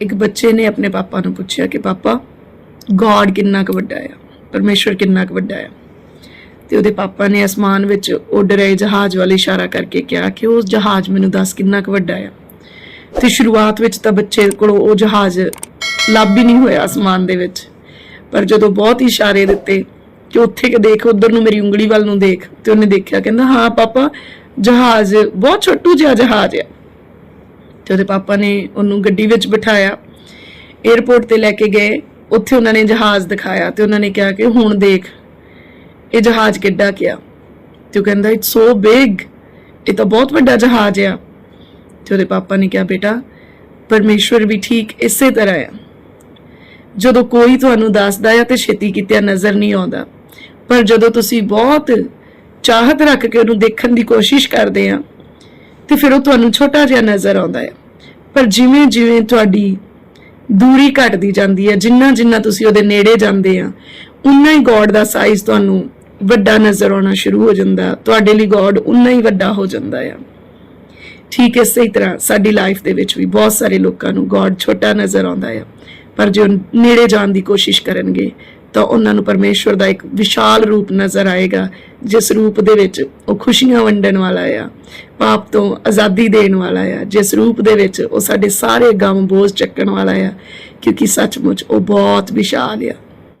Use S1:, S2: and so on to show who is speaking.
S1: ਇੱਕ ਬੱਚੇ ਨੇ ਆਪਣੇ ਪਾਪਾ ਨੂੰ ਪੁੱਛਿਆ ਕਿ ਪਾਪਾ ਗੋਡ ਕਿੰਨਾ ਕੁ ਵੱਡਾ ਆ, ਪਰਮੇਸ਼ਵਰ ਕਿੰਨਾ ਕੁ ਵੱਡਾ ਆ। ਤੇ ਉਹਦੇ ਪਾਪਾ ਨੇ ਅਸਮਾਨ ਵਿੱਚ ਉੱਡ ਰਹੇ ਜਹਾਜ਼ ਵੱਲ ਇਸ਼ਾਰਾ ਕਰਕੇ ਕਿਹਾ ਕਿ ਉਹ ਜਹਾਜ਼ ਮੈਨੂੰ ਦੱਸ ਕਿੰਨਾ ਕੁ ਵੱਡਾ ਆ। ਤੇ ਸ਼ੁਰੂਆਤ ਵਿੱਚ ਤਾਂ ਬੱਚੇ ਕੋਲੋਂ ਉਹ ਜਹਾਜ਼ ਲੱਭ ਹੀ ਨਹੀਂ ਹੋਇਆ ਅਸਮਾਨ ਦੇ ਵਿੱਚ। ਪਰ ਜਦੋਂ ਬਹੁਤ ਇਸ਼ਾਰੇ ਦਿੱਤੇ ਕਿ ਉੱਥੇ ਕਿ ਦੇਖ, ਉਧਰ ਨੂੰ ਮੇਰੀ ਉਂਗਲੀ ਵੱਲ ਨੂੰ ਦੇਖ, ਤੇ ਉਹਨੇ ਦੇਖਿਆ, ਕਹਿੰਦਾ, ਹਾਂ, ਪਾਪਾ, ਜਹਾਜ਼ ਬਹੁਤ ਛੋਟੂ ਜਿਹਾ ਜਹਾਜ਼ ਆ। ਤੇ ਉਹਦੇ ਪਾਪਾ ਨੇ ਉਹਨੂੰ ਗੱਡੀ ਵਿੱਚ ਬਿਠਾਇਆ 에어ਪੋਰਟ ਤੇ ਲੈ ਕੇ ਗਏ, ਉੱਥੇ ਉਹਨਾਂ ਨੇ ਜਹਾਜ਼ ਦਿਖਾਇਆ ਤੇ ਉਹਨਾਂ ਨੇ ਕਿਹਾ ਕਿ ਹੁਣ ਦੇਖ, ਇਹ ਜਹਾਜ਼ ਕਿੱਡਾ ਕਿਆ। ਤੇ ਉਹ ਕਹਿੰਦਾ ਇਟਸ ਸੋ ਬਿਗ ਇਹ ਤਾਂ ਬਹੁਤ ਵੱਡਾ ਜਹਾਜ਼ ਆ। ਤੇ ਉਹਦੇ ਪਾਪਾ ਨੇ ਕਿਹਾ, ਬੇਟਾ, ਪਰਮੇਸ਼ਵਰ ਵੀ ਠੀਕ ਇਸੇ ਤਰ੍ਹਾਂ ਆ। ਜਦੋਂ ਕੋਈ ਤੁਹਾਨੂੰ ਦੱਸਦਾ ਆ ਤੇ ਛੇਤੀ ਕਿਤੇ ਨਜ਼ਰ ਨਹੀਂ ਆਉਂਦਾ। ਪਰ ਜਦੋਂ ਤੁਸੀਂ ਬਹੁਤ ਚਾਹਤ ਰੱਖ ਕੇ ਉਹਨੂੰ ਦੇਖਣ ਦੀ ਕੋਸ਼ਿਸ਼ ਕਰਦੇ ਆ, ਤੇ ਫਿਰ ਉਹ ਤੁਹਾਨੂੰ ਛੋਟਾ ਜਿਹਾ ਨਜ਼ਰ ਆਉਂਦਾ ਹੈ ਪਰ ਜਿਵੇਂ ਜਿਵੇਂ ਤੁਹਾਡੀ ਦੂਰੀ ਘਟਦੀ ਜਾਂਦੀ ਹੈ, ਜਿੰਨਾ ਜਿੰਨਾ ਤੁਸੀਂ ਉਹਦੇ ਨੇੜੇ ਜਾਂਦੇ ਆ, ਉਨਾ ਹੀ ਗੋਡ ਦਾ ਸਾਈਜ਼ ਤੁਹਾਨੂੰ ਵੱਡਾ ਨਜ਼ਰ ਆਉਣਾ ਸ਼ੁਰੂ ਹੋ ਜਾਂਦਾ, ਤੁਹਾਡੇ ਲਈ ਗੋਡ ਉਨਾ ਹੀ ਵੱਡਾ ਹੋ ਜਾਂਦਾ ਆ। ਠੀਕ ਇਸੇ ਹੀ ਤਰ੍ਹਾਂ ਸਾਡੀ ਲਾਈਫ ਦੇ ਵਿੱਚ ਵੀ ਬਹੁਤ ਸਾਰੇ ਲੋਕਾਂ ਨੂੰ ਗੋਡ ਛੋਟਾ ਨਜ਼ਰ ਆਉਂਦਾ ਆ, ਪਰ ਜੋ ਨੇੜੇ ਜਾਣ ਦੀ ਕੋਸ਼ਿਸ਼ ਕਰਨਗੇ ਤਾਂ ਉਹਨਾਂ ਨੂੰ ਪਰਮੇਸ਼ਵਰ ਦਾ ਇੱਕ ਵਿਸ਼ਾਲ ਰੂਪ ਨਜ਼ਰ ਆਏਗਾ, ਜਿਸ ਰੂਪ ਦੇ ਵਿੱਚ ਉਹ ਖੁਸ਼ੀਆਂ ਵੰਡਣ ਵਾਲਾ ਆ, ਪਾਪ ਤੋਂ ਆਜ਼ਾਦੀ ਦੇਣ ਵਾਲਾ ਆ, ਜਿਸ ਰੂਪ ਦੇ ਵਿੱਚ ਉਹ ਸਾਡੇ ਸਾਰੇ ਗਮ ਬੋਝ ਚੱਕਣ ਵਾਲਾ ਆ, ਕਿਉਂਕਿ ਸੱਚਮੁੱਚ ਉਹ ਬਹੁਤ ਵਿਸ਼ਾਲ ਆ।